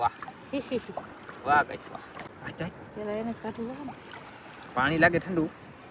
વાહ વાહ વાહ. પાણી લાગે ઠંડુ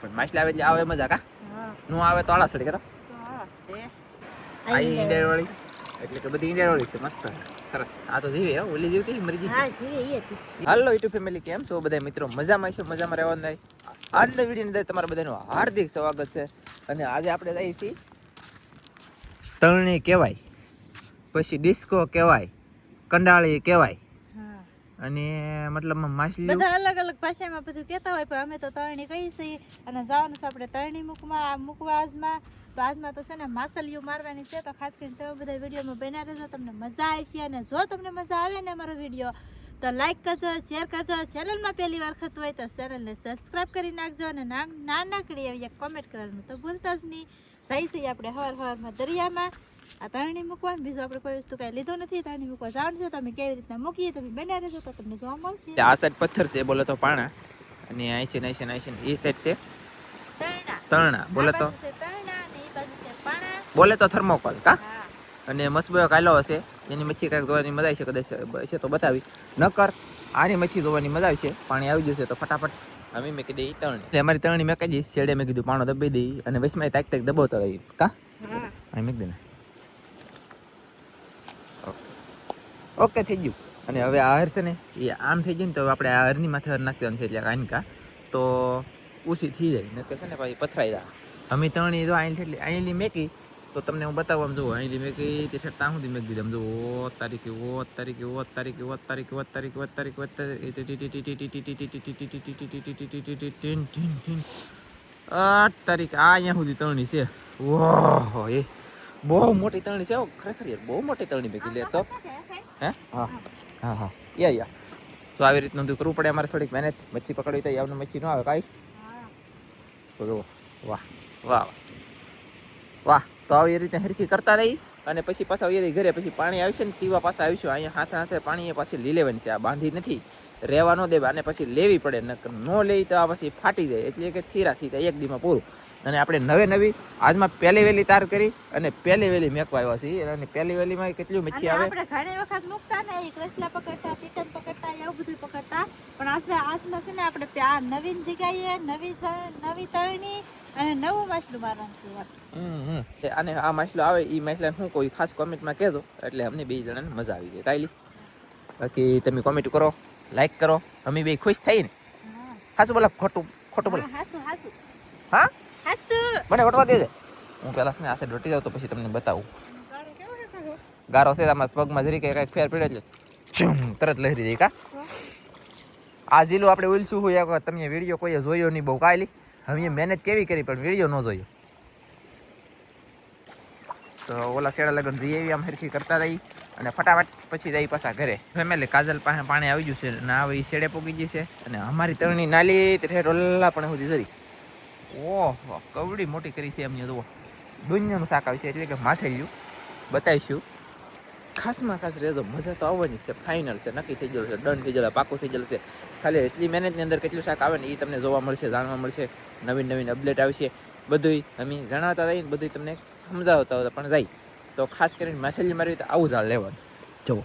પણ માછલા આવે એટલે આવે મજા કા? હા. નું આવે તો આળા સડી કે તો? તો આ છે આ ઈંડા વાળી એટલે કે બધી ઈંડા વાળી છે મસ્ત. સરસ. આ તો જીવે ઓલી જીવતી મરી ગઈ. હા જીવે ઈ હતી. હાલો યુટ્યુબ ફેમિલી કેમ છો બધા મિત્રો? મજામાં છો? મજામાં રહેવાનું નહીં? આજના વિડીયોની અંદર તમારા બધાનું હાર્દિક સ્વાગત છે. અને આજે આપણે જઈએ છીએ તરણી કહેવાય. પછી ડિસ્કો કહેવાય કંડાળી કહેવાય. અને મતલબ માછલી બધા અલગ અલગ ભાષામાં બધું કહેતા હોય પણ અમે તો તરણી કહીએ છીએ. અને જવાનું છે આપણે તરણી મૂકવા મૂકવા આજમાં. તો આજમાં તો છે ને માછલીઓ મારવાની છે તો ખાસ કરીને તમે બધા વિડીયોમાં બન્યા રહેજો તમને મજા આવશે. અને જો તમને મજા આવે ને અમારો વીડિયો તો લાઈક કરજો શેર કરજો. ચેનલમાં પહેલી વાર ખત હોય તો ચેનલને સબસ્ક્રાઈબ કરી નાખજો અને ના નાનકડી એવી કોમેન્ટ કરવાનું તો ભૂલતા જ નહીં. સહી સહી આપણે હવાર હવારમાં દરિયામાં. આ તરણી મૂકવાનું બીજું આપણે કોઈ વસ્તુ કાંઈ લીધો નથી તરણી મૂકવા જવાનું છે તો અમે કેવી રીતના મૂકીએ તમે બન્યા રહેજો તો તમને જોવા મળશે. આ સાઈડ પથ્થર છે બોલો તો પાણા. અને અહીં છે આઈસી છે આઈસી છે એ સાઈડ છે. તરણા. તરણા બોલે તો. તરણા અને ઈ બાજુ છે પાણા. બોલે તો થર્મોકોલ કા? અને મસ્ત કાયલો હશે એની મચ્છી કાંઈક જોવાની મજા આવશે કદાચ હશે તો બતાવી. નકર આની મચ્છી જોવાની મજા આવશે પાણી આવી જશે તો ફટાફટ. અમે મેં કીધી તરણી. એટલે અમારી તરણી મેં કહી શેડે મેં કીધું પાણો દબાઈ દઈ અને વસમાં તાક તાક દબાવતા રહી કા? હા. અહીં મેં ને. ઓકે થઈ ગયું અને હવે આ હર છે ને એ આમ થઈ ગયું ને તો આપણે આ હરની માથે હર નાખી છે એટલે કાનકા તો ઉસી થઈ જાય નકર છે ને ભાઈ પથરાઈ જાય અમે તરણી જો અહીં એટલે અહીંલી મેકી તો તમને હું બતાવવા જુઓ અહીંલી મેકી તે છે ત્યાં સુધી મેકી દીધી જુઓ ઓ તારીખે ઓ તારીખે ઓ તારીખે ઓ તારીખે ઓ તારીખે ઓ તારીખે ઓ તારીખે આઠ તારીખ આ અહીંયા સુધી તરણી છે ઓહો એ બહુ મોટી તળણી છે. ખરેખર યાર, બહુ મોટી તરણી ભેગી લે તો. હે? હા હા હા. યા યા. સો આવી રીતનું બધું કરવું પડે અમારે થોડીક મહેનત. મચ્છી પકડવી તો આવને મચ્છી ન આવે કાંઈ. તો જુઓ, વાહ વાહ વાહ. તો આવી રીતે હરખી કરતા રહી અને પછી પાછા આવીએ ઘરે પછી પાણી આવશે ને તીવા પાછા આવીશું. અહીંયા હાથે હાથે પાણી પાછી લઈ લેવાની છે. આ બાંધી નથી. રહેવા ન દેવા અને પછી લેવી પડે ન લઈ તો આ પછી ફાટી જાય. એટલે કે થીરા થઈ જાય એક દીમાં પૂરું. અને આપણે નવે નવી આજમાં પહેલી વેલી તાર કરી અને પહેલી વેલી મેકવા આવ્યા છીએ. અને પહેલી વેલીમાં કેટલી મચ્છી આવે? આપણે ઘણી વખત મૂકતા ને એ પકડતા ટીટમ પકડતા એવું બધું પકડતા. પણ આજે આજમાં છે ને આપણે આ નવીન જગ્યાએ નવી નવી તરણી અને નવું માછલું મારવાનું છે. અને આ માછલું આવે એ માછલા હું કોઈ ખાસ કોમેન્ટમાં કહેજો એટલે અમને બે જણાને મજા આવી જાય. કાયલી બાકી તમે કોમેન્ટ કરો લાઈક કરો. અમે બે ખુશ થઈને. હાસું બોલા ખોટું ખોટું બોલે. હા, હાચું હાચું. હા? મને વટવા દેજે. હું પેલા છે ને આ સાઈડ વટી જાઉં તો પછી તમને બતાવું. ગારો છે આમાં પગમાં જરી કે કંઈક ફેર પડ્યો એટલે ચુમ, તરત લહેરી દઈ કા? આ જીલું આપણે ઉલસું હોય તમે વીડિયો કોઈએ જોયો નહીં બહુ કાયલી. હવે મહેનત કેવી કરી, પણ વીડિયો ન જોયો. તો ઓલા શેડા લગન જઈએ એવી આમ હરખી કરતા રહી અને ફટાફટ પછી જઈ પાછા ઘરે. ફેમિલી કાજલ પાસે પાણી આવી ગયું છે ને આવી શેડે પોગી ગઈ છે અને અમારી તરણી નાલી તે ઓલા પણ સુધી જરી. ઓહો, કવડી મોટી કરી છે એમની, જુઓ. દુનિયાનું શાક આવી છે, એટલે કે માસેલ્યું બતાવીશું. ખાસમાં ખાસ રહેજો, મજા તો આવવાની છે ફાઇનલ છે, નક્કી થઈ ગયેલું છે ડન થઈ ગયેલું પાકું થઈ ગયેલું છે. ખાલી એટલી મહેનતની અંદર કેટલું શાક આવે ને એ તમને જોવા મળશે, જાણવા મળશે. નવીન નવીન અપડેટ આવશે બધુંય અમે જણાવતા જઈએ બધું તમને સમજાવતા હતા પણ જાય. તો ખાસ કરીને માછલી મારવી તો આવું ઝાડ લેવાનું. જુઓ.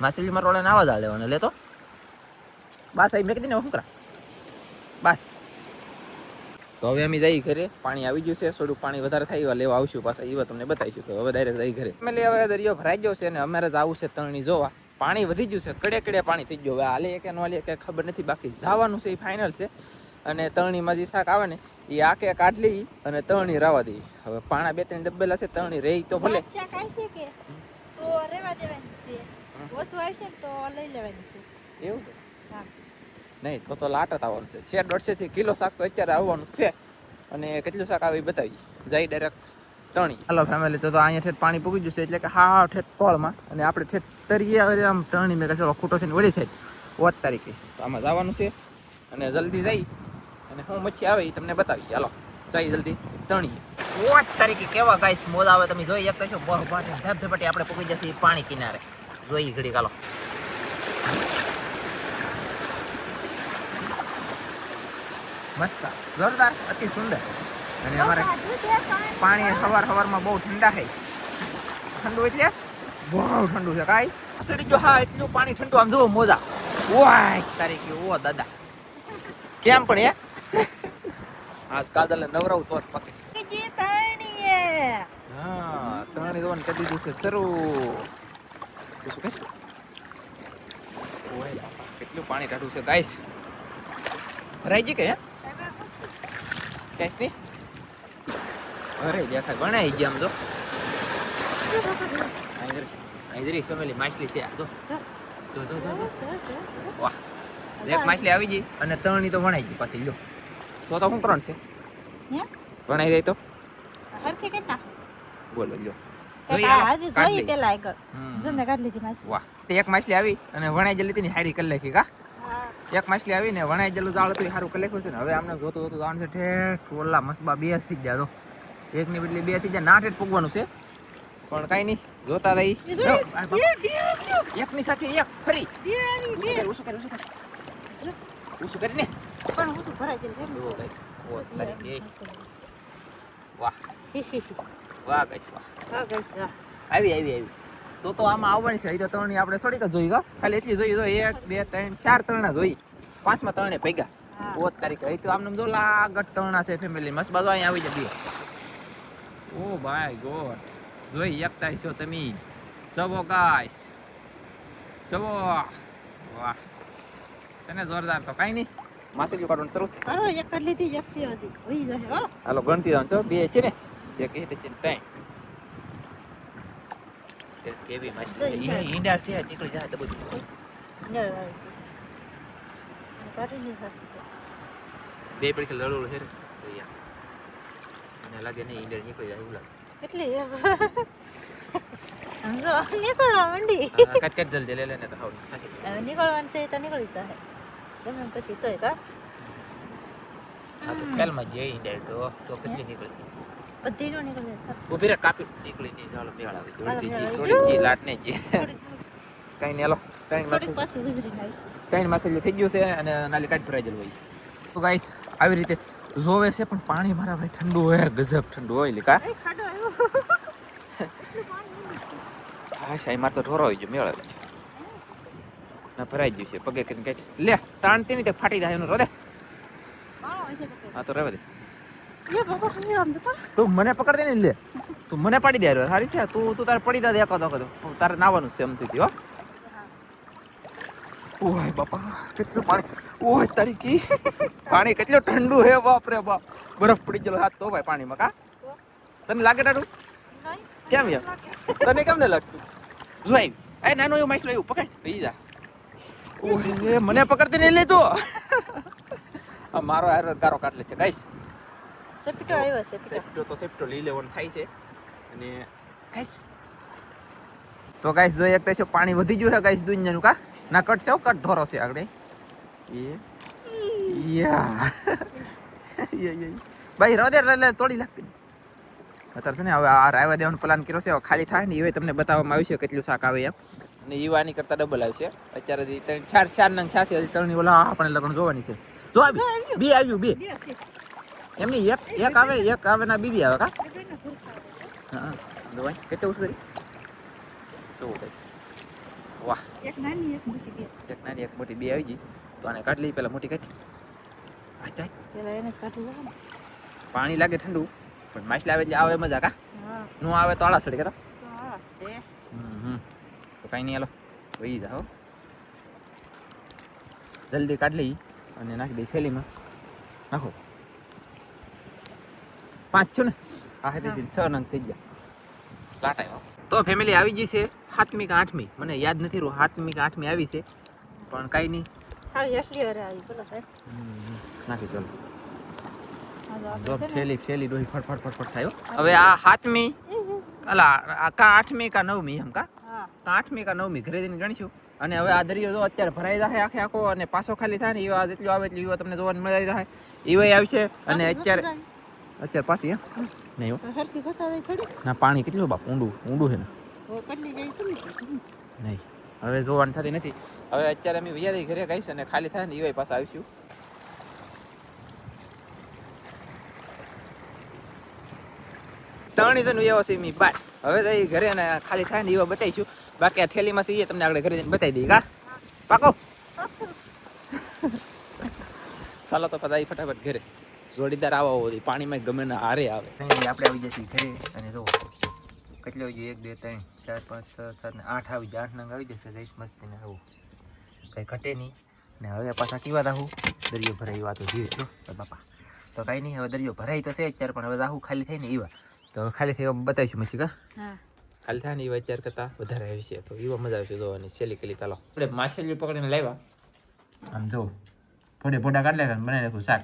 માછલી મારવાળાને આવા ઝાડ લેવાના. લેતો બસ અહીં મેં ને હું કરા? બસ. તો હવે અમે જઈ ઘરે. પાણી આવી ગયું છે. થોડુંક પાણી વધારે થાય એવા લેવા આવશું પાછા. એવા તમને બતાવીશું. તો હવે ડાયરેક્ટ જઈ ઘરે. અમે હવે દરિયો ભરાઈ ગયો છે અને અમારે જ આવું છે તરણી જોવા. પાણી વધી ગયું છે. કડે કડે પાણી થઈ ગયું. હવે હાલે કે ન હાલે કે ખબર નથી. બાકી જવાનું છે એ ફાઇનલ છે. અને તરણીમાં જે શાક આવે ને એ આકે કાઢ લઈ અને તળણી રાવા દેવી હવે પાણા બે ત્રણ દબેલા છે તળણી રહી તો ભલે. એવું હા. નહીં, તો તો લાટ જ આવવાનું છે. શેર દોઢસેથી કિલો શાક તો અત્યારે આવવાનું છે. અને કેટલું શાક આવે એ બતાવી? જાય ડાયરેક્ટ તણી હાલો ફેમિલી તો તો અહીંયા ઠેઠ પાણી પૂગી જશે એટલે કે હા ઠેઠ કોળમાં. અને આપણે ઠેઠ તરીએ આવે આમ તણી મેં કચરો ખૂટો છે ને વળી સાઈડ. ઓત તારીખે. તો આમાં જવાનું છે. અને જલ્દી જઈ. અને હું મચ્છી આવે એ તમને બતાવી. હાલો, જઈ જલ્દી તણીએ ઓત તારીખે કેવા ગાઈસ, મોજ આવે. તમે જોઈ શકતા છો. બહુ બહુ ધબધબટી આપણે પૂગી જશે પાણી કિનારે. જોઈ ઘડી હાલો. મસ્ત. જોરદાર અતિ સુંદર. અને અમારે પાણી સવાર સવારમાં બહુ ઠંડા છે. ઠંડુ એટલે બહુ ઠંડુ છે કાંઈ? અસડી જો હા એટલું પાણી ઠંડુ આમ જુઓ મોજા. ઓય તારી કે ઓ દાદા. કેમ પણ એ આજ કાદલ નવરાવ તો જ જે બીજી તરણીએ હા ત્રણે દોન કદી દિવસે શરૂ. શું કહે ઓય કેટલું પાણી ટાઢું છે ગાઈસ. ભરાઈ જી કે હે? કેસની અરે દેખાય ગણાઈ ગયા આમ જો આઈદરી ફેમિલી માછલી છે આ જો. જો જો જો વાહ. એક માછલી આવી ગઈ અને ત્રણની તો વણાઈ ગઈ પાછી લો તો તો હું ત્રણ છે? ભણાઈ જાય તો? હરખી કેટલા? બોલો લ્યો. એક માછલી. આવી અને વણાઈ જલ્દી તેની હારી કરી લખી કા? એક માછલી આવી ને વણાઈ ગયેલું જાળ હતું એ સારું કરી નાખ્યું છે ને. હવે આમને જોતું જોતું જવાનું છે. ઠેઠ ઓલા મસબા બે થઈ ગયા તો એકની બદલી બે થઈ ગયા. ના ઠેઠ પૂગવાનું છે. પણ કાંઈ નહીં જોતા રહી. એકની સાથે એક ફરી. ઓછું કર, ઓછું કર, ઓછું કરીને પણ ભરાઈ ગયેલું? વાહ. વાહ guys, વાહ. આવી આવી આવી. તો તો આમાં આવવાની છે. એ તો ત્રણની આપણે છોડી જોઈ ગા ખાલી એટલી જોઈ જો એક બે ત્રણ ચાર ત્રણા જોઈ. પાંચમાં ત્રણે ભેગા. હા. તારીખ. એ તો આમને જો લાગટ ત્રણા છે ફેમિલી મસ્ત બાજુ અહીંયા આવી જતી ઓ ભાઈ ગોડ જોઈ એકતા છો તમે. ચવો ગાઈસ ચવો વાહ. છે ને જોરદાર તો. કાઈ નહીં. માસી કાઢવાનું શરૂ છે. હા એક કાઢી લીધી, એક છે હજી. હોઈ જશે, હો. હાલો ગણતી જાઉં છો બે છે ને. એક એ છે ત્રણ. એક કેવી મસ્તી ઈંડા છે નીકળી જાય તો બધું. બે પડખે લડોળ છે મને લાગે નહીં ઈંડા નીકળી જાય એવું લાગે. એટલે નીકળવા માંડી. કટ કાટ જલ્દી લે લે ને તો હાવ સાચી હવે નીકળવાનું છે તો નીકળી જાય ગમે પછી તોય કા આ તો ખેલમાં જઈ ઈંડા તો તો કેટલી નીકળી બધી નો નીકળે ઊભી રે કાપી. નીકળી નહીં ચાલો મેળ આવી જી આવી. છોડી જી લાટ ને જી કઈ ને લો ત્રણ માસી. ત્રણ માસેલી થઈ ગયું છે અને નાલી કાઢ ભરાઈ ગયેલું હોય. તો ગાઈસ આવી રીતે જોવે છે પણ પાણી મારા ભાઈ ઠંડુ હોય ગજબ ઠંડુ હોય લીકા હા સાહેબ માર તો ઢોરો હોય મેળ મેળા છે ના ભરાઈ ગયું છે પગે કરીને કાઢ. લે તાણતી નહીં તે ફાટી જાય એનું રોદે. હા તો રહેવા દે? તું મને પકડ દે લે. તું મને પાડી દે સારી છે. તું તું તારે પડી દે એકાદો એકાદો તારે નાવાનું છે એમ થઈ હો. ઓય બાપા કેટલું પાણી. ઓય તારી કી પાણી કેટલું ઠંડુ હે બાપ રે બાપ. બરફ પડી ગયેલો હાથ તો ભાઈ પાણીમાં કા? તને લાગે ટાડું નહીં? કેમ યાર? તને કેમ ને લાગતું? જો આવી એ નાનો એવું માછલો એવું પકડ. લઈ જા. ઓય મને પકડતી નહીં લે તું. આ મારો હારો ગારો કાઢલે છે ગાઈસ. સપીટો આવ્યો છે, સેપ્ટો તો સેપ્ટો લઈ લેવાનું થાય છે. અને ગાઈસ તો ગાઈસ જો એક તો પાણી વધી ગયું છે ગાઈસ દુનિયાનું કા? ના કટ છે કટ ઢોરો છે આગળ. એ યા. ભાઈ રોદે એટલે તોડી લાગતી અત્યારે છે ને હવે આ રાયવા દેવાનો પ્લાન કર્યો છે ખાલી થાય ને એ તમને બતાવવામાં આવ્યું છે કેટલું શાક આવે એમ. અને ઈવાની કરતા ડબલ આવશે. અત્યારે ત્રણ ચાર ચાર નંગ છાસી હજી ત્રણ ઓલા આપણે લગ્ન જોવાની છે. જો બે આવ્યું બે. એમની એક એક આવે એક આવે ના બીજી આવે કા. હા દવાઈ કેટલે ઉસરી જોવો ગાઈસ વાહ. એક નાની એક મોટી બે. એક નાની એક મોટી બે આવી ગઈ. તો આને કાઢ લઈ પેલા મોટી કાઢી. આ ચાચ પેલા એને કાઢવું પાણી લાગે ઠંડુ પણ માછલી આવે એટલે આવે મજા કા? હા. નું આવે તો આળા સડી કેતા હમ તો કાંઈ નહીં હાલો. વહી જાઓ જલ્દી કાઢ લઈ અને નાખી દઈ થેલીમાં. નાખો. પાંચ છો ને? હા હાથે છ નંગ થઈ ગયા. લાટ આવ્યો. તો ફેમિલી આવી ગઈ છે સાતમી કે આઠમી? મને યાદ નથી રહ્યું સાતમી કે આઠમી આવી છે. પણ કાંઈ નહીં. નાખી ચાલો હા, તો આપણે જો છે ને. ઠેલી ઠેલી ડોહી ફટ ફટ ફટ ફટ થાય હો. હવે આ સાતમી? અલા આ કા આઠમી કા નવમી એમ કા? આઠમી કા નવમી? ઘરે જઈને ગણીશું. અને હવે આ દરિયો જો અત્યારે ભરાઈ જાય આખે આખો અને પાછો ખાલી થાય ને એવા જેટલું આવે એટલું એવા તમને જોવાનું મળી જાય એવાય આવશે અને અત્યારે અત્યારે પાછી હે? નહીં. હરખી જાય થોડી ના પાણી કેટલું બાપ? ઊંડું ઊંડું છે ને? કટલી જાય તો નહીં. હવે જોવાનું થતી નથી. હવે અત્યારે અમે વૈયા ઘરે ગઈશ અને ખાલી થાય ને એવાય પાસે આવીશું. ત્રણેય જણ એવો છે મી બાર. હવે તો ઘરે ને ખાલી થાય ને એવા બતાવીશું. બાકી આ થેલીમાં સીએ તમને આગળ ઘરે જઈને બતાવી દઈએ કા પાકો. ચાલો તો પછી ફટાફટ ઘરે. જોડીદાર આવા હોય પાણીમાં ગમે ને હારે આવે. આપણે આવી જશે ઘરે અને જો કેટલી આવી જાય એક બે ત્રણ ચાર પાંચ છ સાત ને આઠ આવી જાય આઠ નંગ આવી જશે જઈશ મસ્તી ને આવું. કંઈ ઘટે નહીં. ને હવે પાછા કેવા રાહું દરિયો ભરાઈ વાતો જીવ છો તો બાપા. તો કાંઈ નહીં હવે દરિયો ભરાઈ તો છે અત્યારે પણ હવે રાહું ખાલી થઈ ને એવા તો ખાલી થઈ એવા બતાવીશું મચી કા? ખાલી થાય ને એવા અત્યાર કરતાં વધારે આવી છે. તો એવા મજા આવશે જોવાની છેલ્લી કેલી ચાલો. આપણે માછલી પકડીને લાવ્યા. આમ જો ફોડે ફોટા કાઢી લે બનાવી નાખું શાક.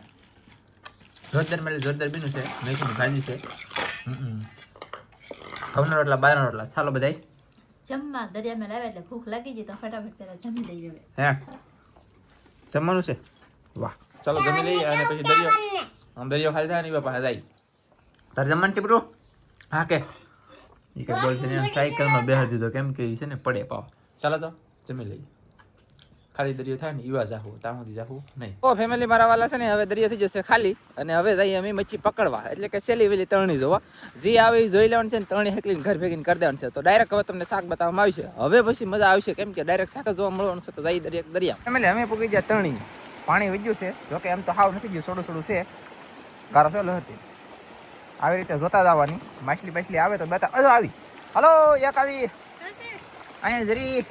જોરદાર મેળે જોરદાર બીનું છે. મેથીની ભાજી છે. ઘઉંના રોટલા બારના રોટલા. ચાલો બધાય. જમવા દરિયામાં લાવ્યા એટલે ભૂખ લાગી ગઈ તો ફટાફટ પેલા જમી લઈએ હે. જમવાનું છે? વાહ. ચાલો જમી લઈએ અને પછી દરિયો આમ દરિયો ખાલી થાય ને એ બાપા જાય. તારે જમવાનું છે બટુ હા કે. એ કે બોલ છે ને સાયકલમાં બેહાડી દીધો. કેમ કે એ છે ને પડે પાવ. ચાલો તો જમી લઈએ. ખાલી દરિયો થાય ને ઈવા જાહુ ત્યાં જાહુ નહીં. ઓ ફેમિલી મારા વાલા છે ને હવે દરિયો થઈ જશે ખાલી અને હવે જઈએ અમે મચ્છી પકડવા. એટલે કે સેલી વેલી તરણી જોવા. જે આવે એ જોઈ લેવાનું છે ને તરણી હેકલીને ઘર ભેગીને કરી દેવાનું છે. તો ડાયરેક્ટ હવે તમને શાક બતાવવામાં આવશે હવે પછી મજા આવશે કેમ કે ડાયરેક્ટ શાક જોવા મળવાનું છે તો જઈ દરિયા દરિયા. ફેમિલી અમે પૂકી ગયા તરણી. પાણી વધ્યું છે. જોકે એમ તો હાવ નથી ગયું થોડું થોડું છે. ગારો છે લહરતી. આવી રીતે જોતા જવાની. માછલી બાછલી આવે તો બતા અજો આવી. હલો એક આવી. અહીંયા જરી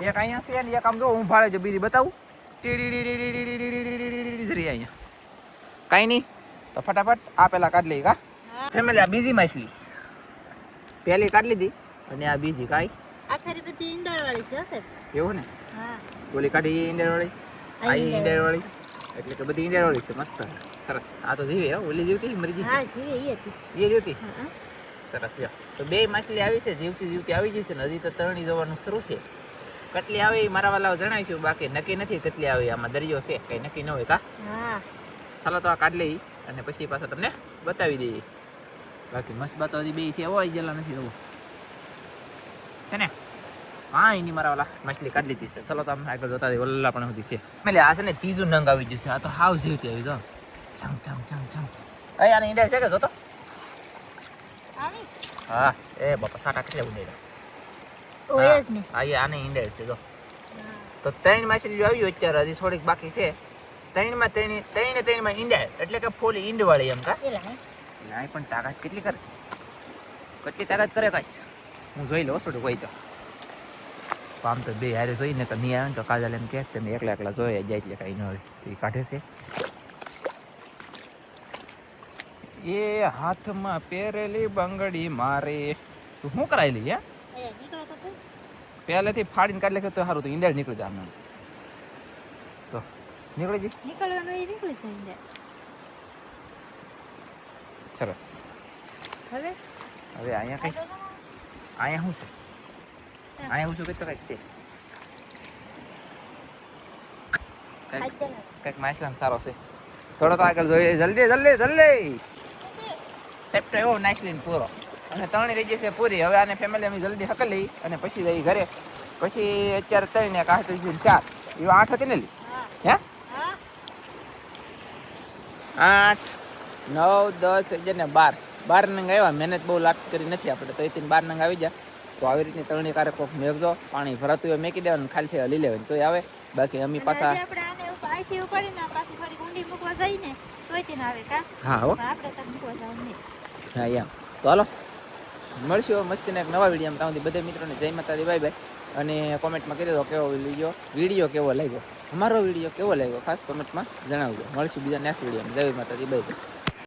એક અહીંયા છે ને એક આમ જો હું ભાડે જો બીજી બતાવું. ટીડી અહીંયા તો ફટાફટ આ પેલા કાઢી લઈ કા ફેમિલી આ બીજી માછલી પહેલી કાઢી લીધી અને આ બીજી કાંઈ આ વાળી છે એવું ને હા કાઢી ઇન્ડોર વાળી આ ઇન્ડોર વાળી એટલે કે બધી ઇન્ડોર વાળી છે મસ્ત સરસ આ તો જીવી ઓલી જીવતી મરી ગઈ એ જીવતી સરસ જો તો બે માછલી આવી છે જીવતી જીવતી આવી ગઈ છે ને હજી તો તરણી જવાનું શરૂ છે કેટલી આવે એ મારા વાલાઓ જણાવીશું બાકી નક્કી નથી કેટલી આવે આમાં દરિયો છે કઈ નક્કી ન હોય કા? હા. ચાલો તો આ કાઢ લઈ અને પછી પાછા તમને બતાવી દઈએ. બાકી મસ્ત બાતો હજી બે છે હોય ગયેલા નથી એવું. છે ને? હા એની મારા વાલા માછલી કાઢી લીધી છે. ચલો તો આમ આગળ જોતા ઓલા પણ સુધી છે. એટલે આ છે ને ત્રીજું નંગ આવી ગયું છે આ તો હાવ જીવતી આવી જાઓ છમ છમ છમ છમ અહીંયા ઈંડા છે કે જોતો હા એ બાપા સાટા કેટલે ઉડેલા ઓય જ ને. હા એ આને ઈંડેલ છે જો. તો ત્રણ માછલી આવ્યું અત્યારે હજી થોડીક બાકી છે. ત્રણમાં ત્રણ ત્રણે ત્રણમાં ઈંડાય એટલે કે ફૂલ ઈંડવાળી એમ કા? એલા પણ તાકાત કેટલી કરે? કેટલી તાકાત કરે કાંઈ? હું જોઈ લઉં છોટું કોઈ તો. આમ તો બે હારે જોઈને તો નહીં આવે ને તો કાજલ એમ કે તમે એકલા એકલા જોઈએ જાય એટલે કાંઈ ન હોય. એ કાઢે છે. એ હાથમાં પહેરેલી બંગડી મારે. તું શું કરાવી લઈ હે પહેલેથી ફાડીને કાઢી લખ્યો તો સારું તો ઈંડા નીકળી જાય આમ. સો નીકળી જઈ નીકળવાનું એ નીકળી છે ઈંડા. સરસ. હવે? હવે અહીંયા કઈ અહીંયા શું છે? અહીંયા શું કંઈક તો કંઈક છે. કંઈક કંઈક માછલાનો સારો છે. થોડો તો આગળ જોઈએ. જલ્દી જલ્દી જલ્દી. સેપ્ટ એવો નાચલીને પૂરો. અને ત્રણેય થઈ જશે પૂરી. હવે આને ફેમિલી અમે જલ્દી હકલ લઈ અને પછી જઈ ઘરે. પછી અત્યારે ત્રણ ને આઠ થઈ ચાર. એવા આઠ હતી ને લી? હા? આઠ નવ દસ અગિયાર ને બાર. બાર નંગ આવ્યા. મહેનત બહુ લાગ કરી નથી આપણે. તો એથી બાર નંગ આવી જાય તો આવી રીતની ત્રણેય કારે કોક મેઘજો. પાણી ભરાતું હોય મેકી દેવાનું. ખાલી હલી લેવાનું તો આવે. બાકી અમી પાછા હા હો. હા યા તો હાલો. મળશું. મસ્તીના એક નવા વિડીયોમાં ત્યાં સુધી બધા મિત્રોને જય માતાજી બાય બાય. અને કોમેન્ટમાં કહી દો કેવો વીડિયો વીડિયો કેવો લાગ્યો? અમારો વીડિયો કેવો લાગ્યો? ખાસ કોમેન્ટમાં જણાવજો. મળશું બીજા નેક્સ્ટ વિડીયોમાં. જય માતાજી બાય બાય.